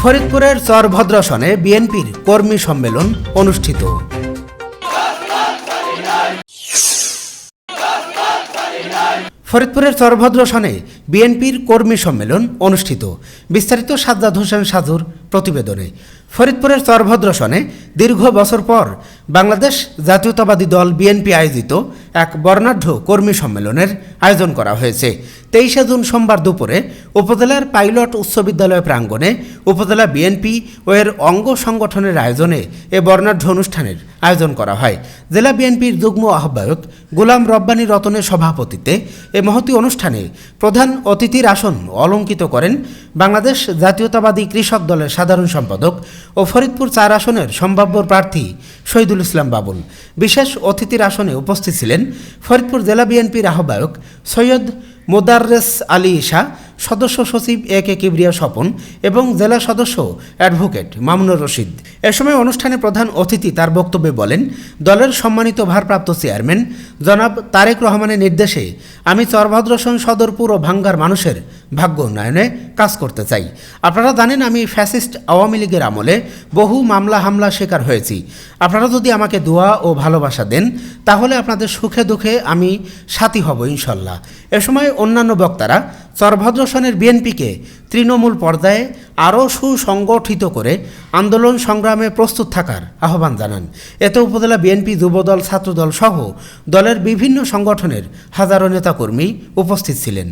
ফরিদপুরের চরভদ্রাসনে বিএনপির কর্মী সম্মেলন অনুষ্ঠিত। ফরিদপুরের চরভদ্রাসনে বিএনপির কর্মী সম্মেলন অনুষ্ঠিত। বিস্তারিত সাজ্জাদ হোসেন সাজুর প্রতিবেদনে। ফরিদপুরের চরভদ্রাসনে দীর্ঘ বছর পর বাংলাদেশ জাতীয়তাবাদী দল বিএনপি আয়োজিত এক বর্ণাঢ্য কর্মী সম্মেলনের আয়োজন করা হয়েছে। তেইশে জুন সোমবার দুপুরে উপজেলার পাইলট উচ্চ বিদ্যালয় প্রাঙ্গণে উপজেলা বিএনপি ও এর অঙ্গ সংগঠনের আয়োজনে এ বর্ণাঢ্য অনুষ্ঠানের আয়োজন করা হয়। জেলা বিএনপির যুগ্ম আহ্বায়ক গোলাম রব্বানী রতনের সভাপতিত্বে এ মহতি অনুষ্ঠানে প্রধান অতিথির আসন অলঙ্কিত করেন বাংলাদেশ জাতীয়তাবাদী কৃষক দলের সাধারণ সম্পাদক ও ফরিদপুর চার আসনের সম্ভাব্য প্রার্থী শহীদুল ইসলাম বাবুল। বিশেষ অতিথির আসনে উপস্থিত ছিলেন ফরিদপুর জেলা বিএনপির আহ্বায়ক সৈয়দ মোদাররেস আলী ঈশা সদস্য সচিব এ কে কিবরিয়া স্বপন এবং জেলা সদস্য অ্যাডভোকেট মামুনুর রশিদ। এ সময় অনুষ্ঠানে প্রধান অতিথি তার বক্তব্যে বলেন, দলের সম্মানিত ভারপ্রাপ্ত চেয়ারম্যান, জনাব তারেক রহমানের নির্দেশে আমি চরভদ্রসন সদরপুর ও ভাঙ্গার মানুষের ভাগ্য উন্নয়নে কাজ করতে চাই। আপনারা জানেন আমি ফ্যাসিস্ট আওয়ামী লীগের আমলে বহু মামলা হামলা শিকার হয়েছি। আপনারা যদি আমাকে দোয়া ও ভালোবাসা দেন, তাহলে আপনাদের সুখে দুঃখে আমি সাথী হব ইনশাল্লাহ। এ সময় অন্যান্য বক্তারা চরভদ্রসনের বিএনপিকে তৃণমূল পর্দায় আরও সুসংগঠিত করে আন্দোলন সংগ্রামে প্রস্তুত থাকার আহ্বান জানান। এতে উপজেলা বিএনপি, যুবদল, ছাত্রদল সহ দলের বিভিন্ন সংগঠনের হাজারো নেতাকর্মী উপস্থিত ছিলেন।